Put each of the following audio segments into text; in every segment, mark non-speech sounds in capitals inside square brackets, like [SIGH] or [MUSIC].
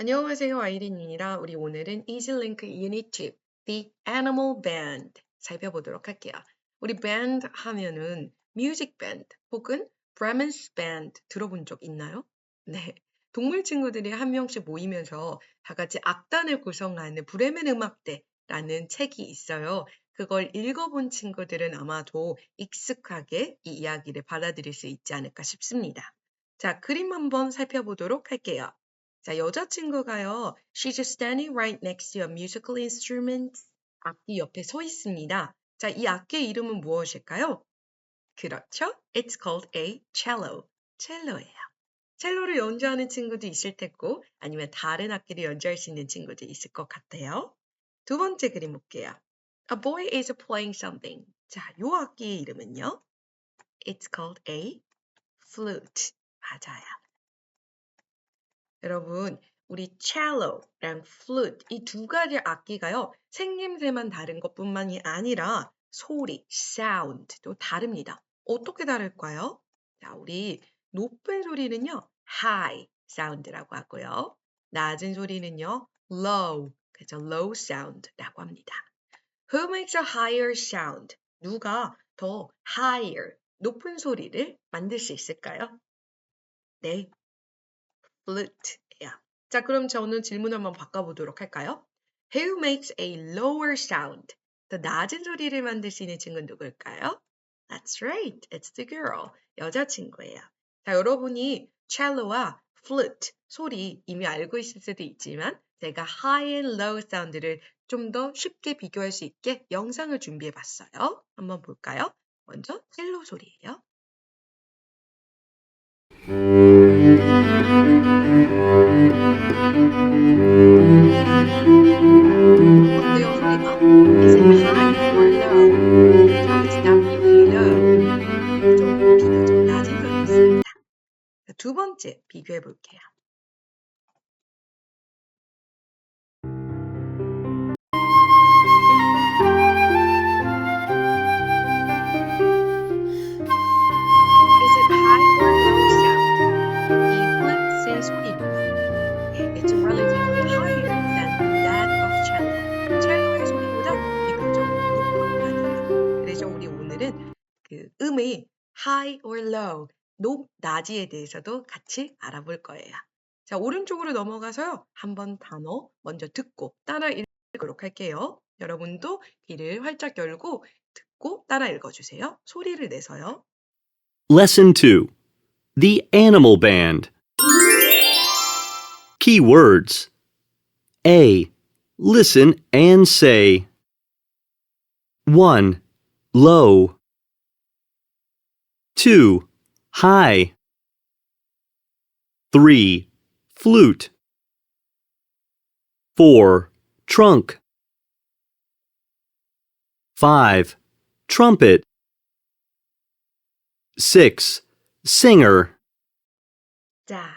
안녕하세요. 아이린입니다. 우리 오늘은 EasyLink Unit 2, The Animal Band 살펴보도록 할게요. 우리 band 하면은 music band 혹은 Bremen's band 들어본 적 있나요? 네. 동물 친구들이 한 명씩 모이면서 다 같이 악단을 구성하는 브레멘 음악대라는 책이 있어요. 그걸 읽어본 친구들은 아마도 익숙하게 이 이야기를 받아들일 수 있지 않을까 싶습니다. 자, 그림 한번 살펴보도록 할게요. 자, 여자친구가요. She's standing right next to a musical instrument. 악기 옆에 서 있습니다. 자, 이 악기의 이름은 무엇일까요? 그렇죠. It's called a cello. 첼로예요. 첼로를 연주하는 친구도 있을 테고 아니면 다른 악기를 연주할 수 있는 친구도 있을 것 같아요. 두 번째 그림 볼게요. A boy is playing something. 자, 요 악기의 이름은요. It's called a flute. 맞아요. 여러분, 우리 cello랑 flute 이 두 가지 악기가요. 생김새만 다른 것뿐만이 아니라 소리, sound도 다릅니다. 어떻게 다를까요? 자, 우리 높은 소리는요. high sound라고 하고요. 낮은 소리는요. low, 그죠? low sound라고 합니다. Who makes a higher sound? 누가 더 higher, 높은 소리를 만들 수 있을까요? 네, flute예요. 자, 그럼 저는 질문 한번 바꿔보도록 할까요? Who makes a lower sound? 더 낮은 소리를 만들 수 있는 친구는 누굴까요? That's right, it's the girl. 여자친구예요. 자, 여러분이 cello와 flute, 소리 이미 알고 있을 수도 있지만 제가 high and low 사운드를 좀 더 쉽게 비교할 수 있게 영상을 준비해 봤어요. 한번 볼까요? 먼저 첼로 소리예요. 두 번째 비교해 볼게요. 높, 낮이에 대해서도 같이 알아볼 거예요. 자, 오른쪽으로 넘어가서요. 한번 단어 먼저 듣고 따라 읽도록 할게요. 여러분도 귀를 활짝 열고 듣고 따라 읽어주세요. 소리를 내서요. Lesson 2 The Animal Band. Key words A. Listen and say 1. Low 2. High 3. Flute 4. Trunk 5. Trumpet 6. Singer 자,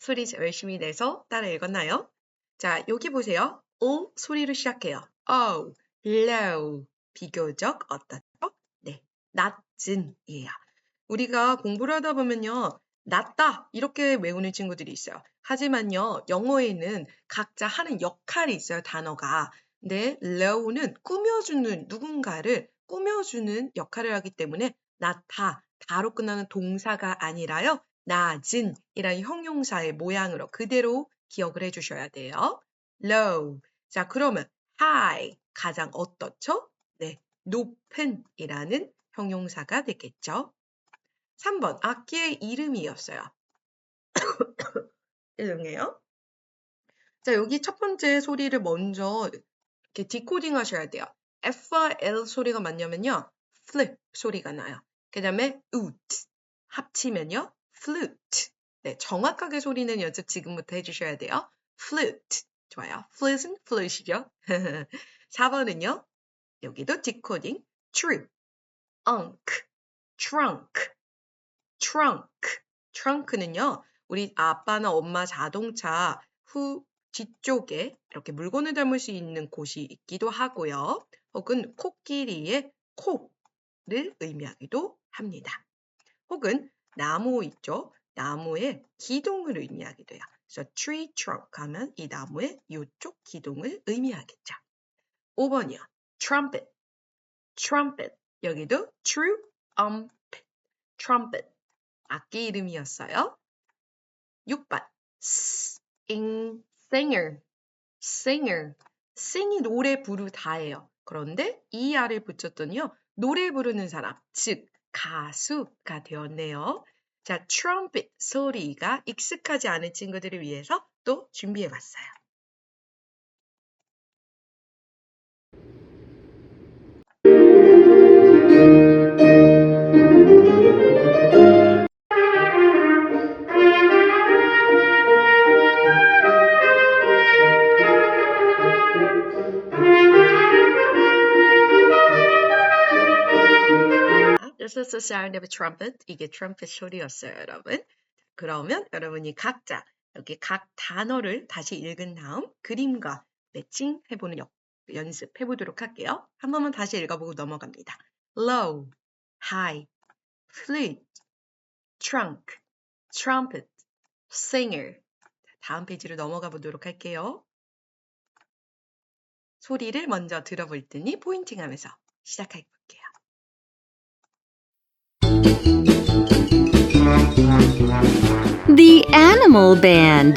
소리 열심히 내서 따라 읽었나요? 자, 여기 보세요. O 소리로 시작해요. O, low. 비교적 어떻죠? 네, 낮은이에요. 우리가 공부를 하다 보면요. 낮다 이렇게 외우는 친구들이 있어요. 하지만요. 영어에는 각자 하는 역할이 있어요. 단어가. 근데 low는 꾸며주는 누군가를 꾸며주는 역할을 하기 때문에 낮다, 다로 끝나는 동사가 아니라요. 낮은 이란 형용사의 모양으로 그대로 기억을 해주셔야 돼요. low. 자, 그러면 high 가장 어떻죠? 네, 높은 이라는 형용사가 되겠죠. 3번 악기의 이름이었어요. [COUGHS] 죄송해요. 자, 여기 첫 번째 소리를 먼저 이렇게 디코딩 하셔야 돼요. F와 L 소리가 맞냐면요. flip 소리가 나요. 그 다음에 ut 합치면요. flute. 네, 정확하게 소리는 연습 지금부터 해주셔야 돼요. flute. 좋아요. flute은 flute이죠. 4번은요. [LAUGHS] 여기도 디코딩. true. unk. trunk. Trunk. trunk는요. 우리 아빠나 엄마 자동차 후 뒤쪽에 이렇게 물건을 담을 수 있는 곳이 있기도 하고요. 혹은 코끼리의 코를 의미하기도 합니다. 혹은 나무 있죠. 나무의 기둥을 의미하기도 해요. 그래서 tree trunk 하면 이 나무의 이쪽 기둥을 의미하겠죠. 5번이요. trumpet, trumpet. 여기도 um, trumpet. 악기 이름이었어요. 6번. sing, singer, singer. sing이 노래 부르다예요. 그런데 이알을 붙였더니요. 노래 부르는 사람, 즉 가수가 되었네요. 자, trumpet 소리가 익숙하지 않은 친구들을 위해서 또 준비해 봤어요. Sound of a trumpet. 이게 트럼펫 소리였어요, 여러분. 그러면 여러분이 각자 여기 각 단어를 다시 읽은 다음 그림과 매칭해보는 역- 연습해 보도록 할게요. 한 번만 다시 읽어보고 넘어갑니다. low, high, flute, trunk, trumpet, singer. 다음 페이지로 넘어가 보도록 할게요. 소리를 먼저 들어볼 테니 포인팅하면서 시작해 볼게요. The Animal Band.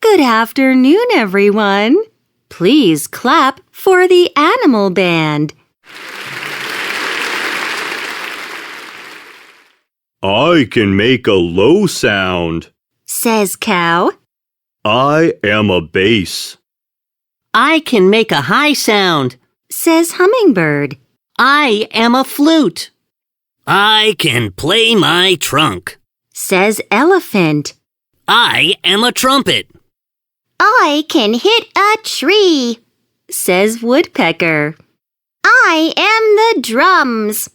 Good afternoon, everyone. Please clap for the Animal Band. I can make a low sound. Says Cow. I am a bass. I can make a high sound. Says Hummingbird. I am a flute. I can play my trunk. Says Elephant. I am a trumpet. I can hit a tree. Says Woodpecker. I am the drums.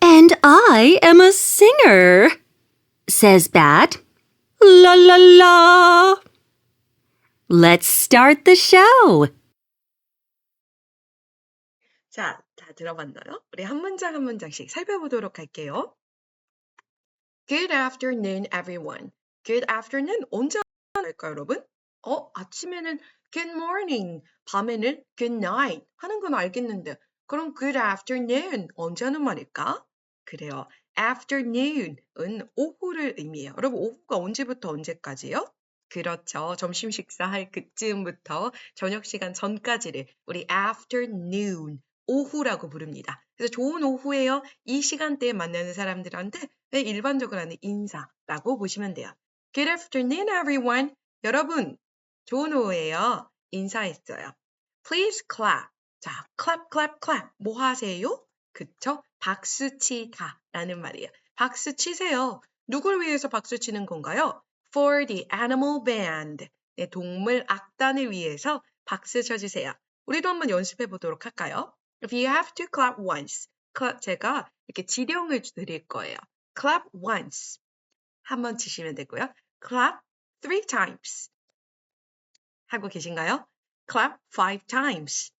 And I am a singer. Says Bat. La la la. Let's start the show. 자, 다 들어봤나요? 우리 한 문장 한 문장씩 살펴보도록 할게요. Good afternoon, everyone. Good afternoon 언제 할까요, 여러분? 어, 아침에는 good morning, 밤에는 good night 하는 건 알겠는데 그럼 good afternoon 언제 하는 말일까? 그래요. afternoon은 오후를 의미해요. 여러분, 오후가 언제부터 언제까지요? 그렇죠. 점심 식사할 그쯤부터 저녁 시간 전까지를 우리 afternoon, 오후라고 부릅니다. 그래서 좋은 오후예요. 이 시간대에 만나는 사람들한테 일반적으로 하는 인사라고 보시면 돼요. Good afternoon, everyone. 여러분, 좋은 오후예요. 인사했어요. Please clap. 자, clap, clap, clap. 뭐 하세요? 그쵸? 박수 치다 라는 말이에요. 박수 치세요. 누굴 위해서 박수 치는 건가요? For the animal band. 네, 동물 악단을 위해서 박수 쳐주세요. 우리도 한번 연습해 보도록 할까요? If you have to clap once. clap, 제가 이렇게 지령을 드릴 거예요. clap once. 한 번 치시면 되고요. clap three times. 하고 계신가요? clap five times.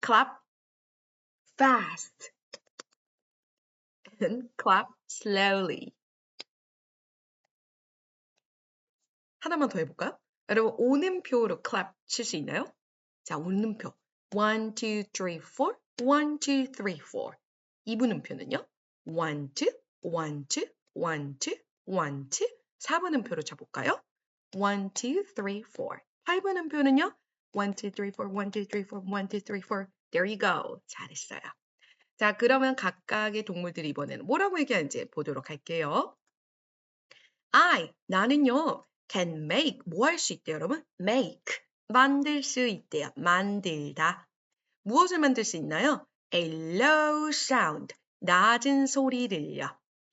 clap fast. and clap slowly. 하나만 더 해볼까요? 여러분, 오는표로 clap 칠 수 있나요? 자, 오는표. 1, 2, 3, 4. 1, 2, 3, 4. 이분음표는요? 1, 2, 1, 2, 1, 2, 1, 2. 4분음표로 쳐볼까요? 1, 2, 3, 4. 8분음표는요? 1, 2, 3, 4, 1, 2, 3, 4, 1, 2, 3, 4. There you go. 잘했어요. 자, 그러면 각각의 동물들이 이번에는 뭐라고 얘기하는지 보도록 할게요. I, 나는요, can make, 뭐 할 수 있대요, 여러분? make, 만들 수 있대요. 만들다. 무엇을 만들 수 있나요? A low sound, 낮은 소리를요.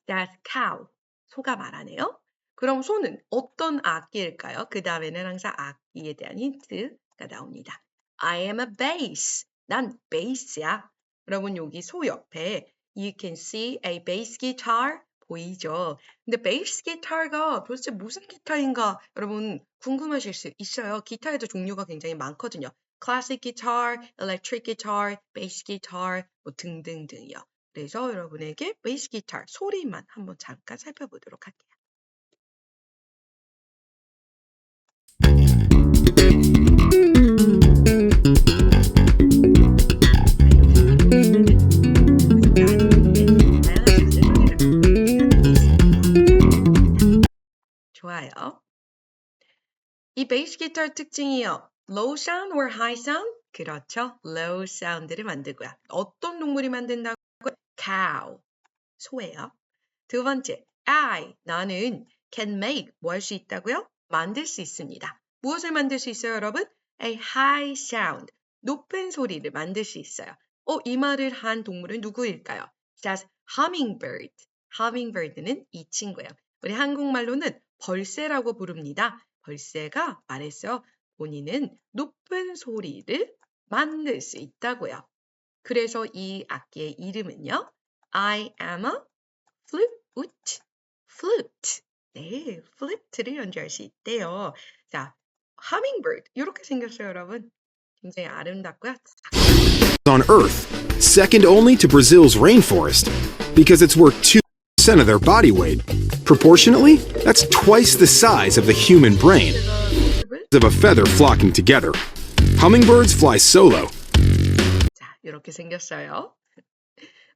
That's cow, 소가 말하네요. 그럼 소는 어떤 악기일까요? 그 다음에는 항상 악기에 대한 힌트가 나옵니다. I am a bass, 난 베이스야. 여러분 여기 소 옆에 you can see a bass guitar 보이죠? 근데 베이스 기타가 도대체 무슨 기타인가 여러분 궁금하실 수 있어요. 기타에도 종류가 굉장히 많거든요. 클래식 기타, electric guitar, bass guitar 뭐 등등등이요. 그래서 여러분에게 베이스 기타 소리만 한번 잠깐 살펴보도록 할게요. 좋아요. 이 베이스 기타 특징이요. low sound or high sound? 그렇죠. low sound를 만들고요. 어떤 동물이 만든다고요? cow. 소예요. 두 번째, I, 나는 can make, 뭐 할 수 있다고요? 만들 수 있습니다. 무엇을 만들 수 있어요, 여러분? A high sound, 높은 소리를 만들 수 있어요. 어, 이 말을 한 동물은 누구일까요? That's hummingbird. hummingbird는 이 친구예요. 우리 한국말로는 벌새라고 부릅니다. 벌새가 말했어요. 본인은 높은 소리를 만들 수 있다고요. 그래서 이 악기의 이름은요. I am a flute. flute. 네, flute를 연주할 수 있대요. 자, hummingbird 이렇게 생겼어요, 여러분. 굉장히 아름답고요. on Earth, second only to Brazil's rainforest, because it's worth 2% of their body weight. Proportionately, that's twice the size of the human brain of a feather flocking together. Hummingbirds fly solo, 자, 이렇게 생겼어요.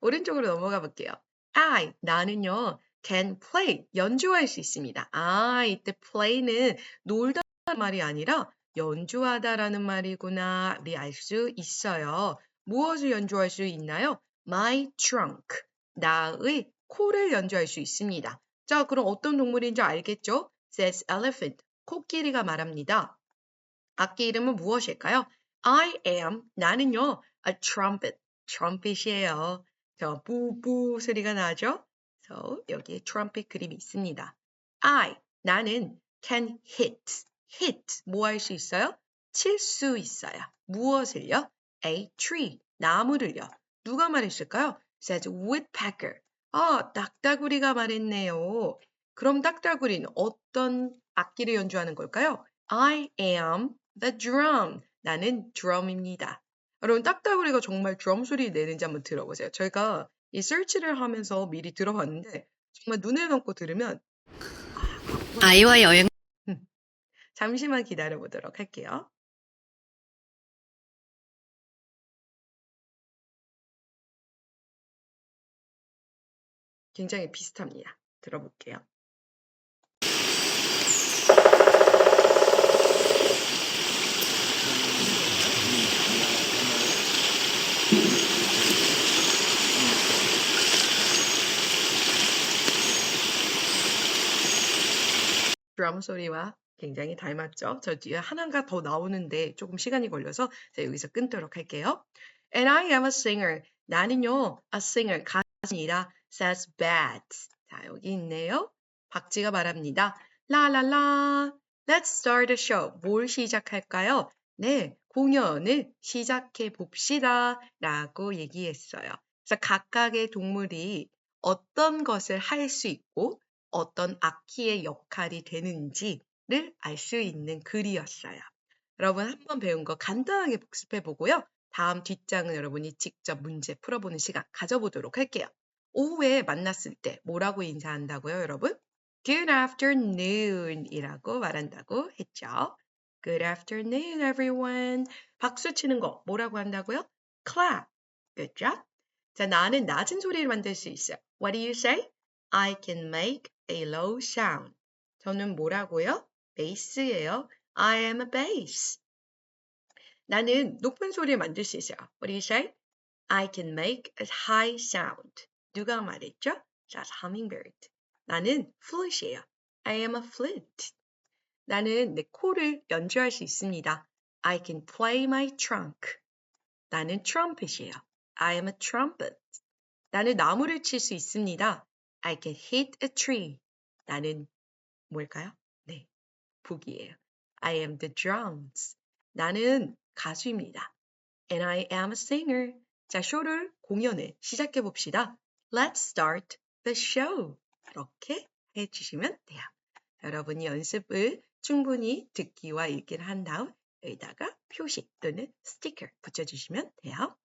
오른쪽으로 넘어가 볼게요. I, 나는요, can play, 연주할 수 있습니다. 아, 이때 play는 놀다라는 말이 아니라 연주하다라는 말이구나. 우리 알 수 있어요. 무엇을 연주할 수 있나요? My trunk, 나의 코를 연주할 수 있습니다. 자, 그럼 어떤 동물인지 알겠죠? says elephant, 코끼리가 말합니다. 악기 이름은 무엇일까요? I am, 나는요, a trumpet, 트럼펫이에요. 저 뿌뿌 소리가 나죠? 그래서 여기에 트럼펫 그림이 있습니다. I, 나는 can hit, hit, 뭐 할 수 있어요? 칠 수 있어요. 무엇을요? A tree, 나무를요. 누가 말했을까요? says woodpecker. 아, 딱따구리가 말했네요. 그럼 딱따구리는 어떤 악기를 연주하는 걸까요? I am the drum. 나는 드럼입니다. 여러분 딱따구리가 정말 드럼 소리 내는지 한번 들어보세요. 저희가 이 설치를 하면서 미리 들어봤는데 정말 눈을 감고 들으면 아이와 여행 잠시만 기다려 보도록 할게요. 굉장히 비슷합니다. 들어볼게요. 드럼 소리와 굉장히 닮았죠? 저 뒤에 하나가 더 나오는데 조금 시간이 걸려서 제가 여기서 끊도록 할게요. And I am a singer. 나는요, a singer, 가수입니다. Says bad. 자, 여기 있네요. 박지가 말합니다. 라라라. Let's start the show. 뭘 시작할까요? 네, 공연을 시작해 봅시다. 라고 얘기했어요. 그래서 각각의 동물이 어떤 것을 할 수 있고 어떤 악기의 역할이 되는지를 알 수 있는 글이었어요. 여러분 한 번 배운 거 간단하게 복습해 보고요. 다음 뒷장은 여러분이 직접 문제 풀어보는 시간 가져보도록 할게요. 오후에 만났을 때 뭐라고 인사한다고요, 여러분? Good afternoon 이라고 말한다고 했죠. Good afternoon, everyone. 박수 치는 거 뭐라고 한다고요? Clap. Good job. 자, 나는 낮은 소리를 만들 수 있어요. What do you say? I can make a low sound. 저는 뭐라고요? 베이스예요. I am a bass. 나는 높은 소리를 만들 수 있어요. What do you say? I can make a high sound. 누가 말했죠? That's hummingbird. 나는 flute이에요. I am a flute. 나는 내 코를 연주할 수 있습니다. I can play my trunk. 나는 trumpet이에요. I am a trumpet. 나는 나무를 칠 수 있습니다. I can hit a tree. 나는 뭘까요? 네, 북이에요. I am the drums. 나는 가수입니다. And I am a singer. 자, 쇼를 공연을 시작해 봅시다. Let's start the show. 이렇게 해주시면 돼요. 여러분이 연습을 충분히 듣기와 읽기를 한 다음 여기다가 표시 또는 스티커 붙여주시면 돼요.